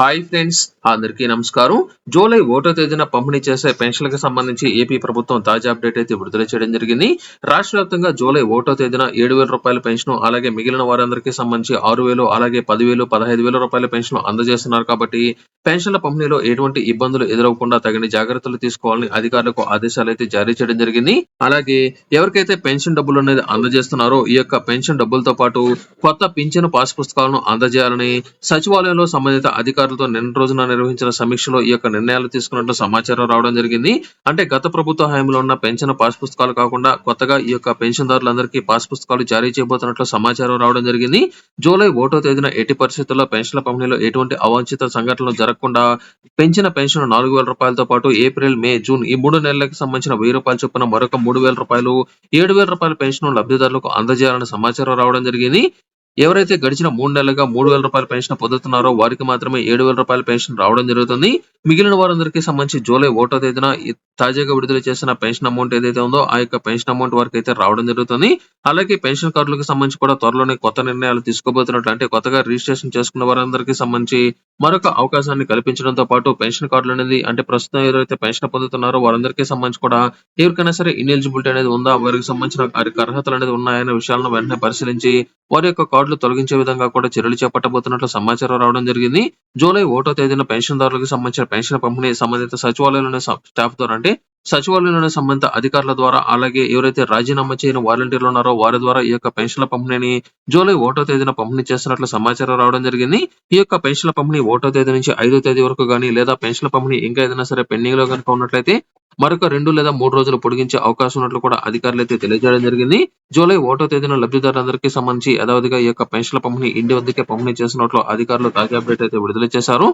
Hi friends అందరికీ నమస్కారం. July ఒకటో తేదీన పంపిణీ చేసే పెన్షన్లకు సంబంధించి ఏపీ ప్రభుత్వం తాజా అప్డేట్ అయితే విడుదల చేయడం జరిగింది. రాష్ట్ర వ్యాప్తంగా జూలై ఒకటో తేదీన ఏడు వేల రూపాయల పెన్షన్ అలాగే మిగిలిన వారందరికీ సంబంధించి ఆరు వేలు అలాగే పదివేలు పదహైదు వేల రూపాయల పెన్షన్ అందజేస్తున్నారు కాబట్టి పెన్షన్ల పంపిణీలో ఎటువంటి ఇబ్బందులు ఎదురవకుండా తగిన జాగ్రత్తలు తీసుకోవాలని అధికారులకు ఆదేశాలు అయితే జారీ చేయడం జరిగింది. అలాగే ఎవరికైతే పెన్షన్ డబ్బులు అనేది అందజేస్తున్నారో ఈ యొక్క పెన్షన్ డబ్బులతో పాటు కొత్త పింఛను పాస్ పుస్తకాలను అందజేయాలని సచివాలయంలో సంబంధిత అధికారులతో నిన్న రోజున నిర్వహించిన సమీక్షలో ఈ యొక్క నిర్ణయాలు తీసుకున్నట్లు సమాచారం రావడం జరిగింది. అంటే గత ప్రభుత్వ హయాంలో ఉన్న పెన్షన్ పాస్ పుస్తకాలు కాకుండా కొత్తగా ఈ యొక్క పెన్షన్దారులందరికీ పాస్ పుస్తకాలు జారీ చేయబోతున్నట్లు సమాచారం రావడం జరిగింది. జూలై ఒకటో తేదీన ఎట్టి పరిస్థితుల్లో పెన్షన్ల పంపిణీలో ఎటువంటి అవాంఛిత సంఘటనలు జరగకుండా పెంచిన పెన్షన్ నాలుగు వేల రూపాయలతో పాటు ఏప్రిల్ మే జూన్ ఈ మూడు నెలలకు సంబంధించిన వెయ్యి రూపాయలు చొప్పున మరొక మూడు వేల రూపాయలు ఏడు వేల రూపాయల పెన్షన్ లబ్ధిదారులకు అందజేయాలని సమాచారం రావడం జరిగింది. ఎవరైతే గడిచిన మూడు నెలలుగా మూడు వేల రూపాయల పెన్షన్ పొందుతున్నారో వారికి మాత్రమే ఏడు వేల రూపాయల పెన్షన్ రావడం జరుగుతుంది. మిగిలిన వారందరికీ సంబంధించి జూలై ఒకటో తేదీన తాజాగా విడుదల చేసిన పెన్షన్ అమౌంట్ ఏదైతే ఉందో ఆ యొక్క పెన్షన్ అమౌంట్ వరకు అయితే రావడం జరుగుతుంది. అలాగే పెన్షన్ కార్డులకు సంబంధించి కూడా త్వరలోనే కొత్త నిర్ణయాలు తీసుకోబోతున్నట్లు అంటే కొత్తగా రిజిస్ట్రేషన్ చేసుకున్న వారందరికీ సంబంధించి మరొక అవకాశాన్ని కల్పించడంతో పాటు పెన్షన్ కార్డులు అనేది అంటే ప్రస్తుతం ఎవరైతే పెన్షన్ పొందుతున్నారో వారందరికీ సంబంధించి కూడా ఎవరికైనా సరే ఇనెలిజిబిలిటీ అనేది ఉందా? వారికి సంబంధించిన వారికి అర్హతలు అనేది ఉన్నాయనే విషయాలను వెంటనే పరిశీలించి వారి యొక్క కార్డులు తొలగించే విధంగా కూడా చర్యలు చేపట్టబోతున్నట్లు సమాచారం రావడం జరిగింది. జూలై ఒకటో తేదీన పెన్షన్దారులకు సంబంధించిన పెన్షన్ పంపిణీ సంబంధిత సచివాలయంలోని స్టాఫ్ ద్వారా అంటే సచివాలయంలోని సంబంధిత అధికారుల ద్వారా అలాగే ఎవరైతే రాజీనామా చేయని వాలంటీర్లు ఉన్నారో వారి ద్వారా ఈ యొక్క పెన్షన్ల పంపిణీని జూలై ఒకటో తేదీన పంపిణీ చేస్తున్నట్లు సమాచారం రావడం జరిగింది. ఈ యొక్క పెన్షన్ల పంపిణీ ఒకటో తేదీ నుంచి ఐదో తేదీ వరకు కానీ లేదా పెన్షన్ల పంపిణీ ఇంకా ఏదైనా సరే పెండింగ్లో కనుక ఉన్నట్లయితే మరొక రెండు లేదా మూడు రోజులు పొడిగించే అవకాశం ఉన్నట్లు కూడా అధికారులు అయితే తెలియజేయడం జరిగింది. జూలై ఒకటో తేదీన లబ్ధిదారులందరికీ సంబంధించి యథావిధిగా ఈ యొక్క పెన్షన్ల పంపిణీ ఇంటి వద్దకే పంపిణీ చేసినట్లు అధికారులు తాజా అప్డేట్ అయితే విడుదల చేశారు.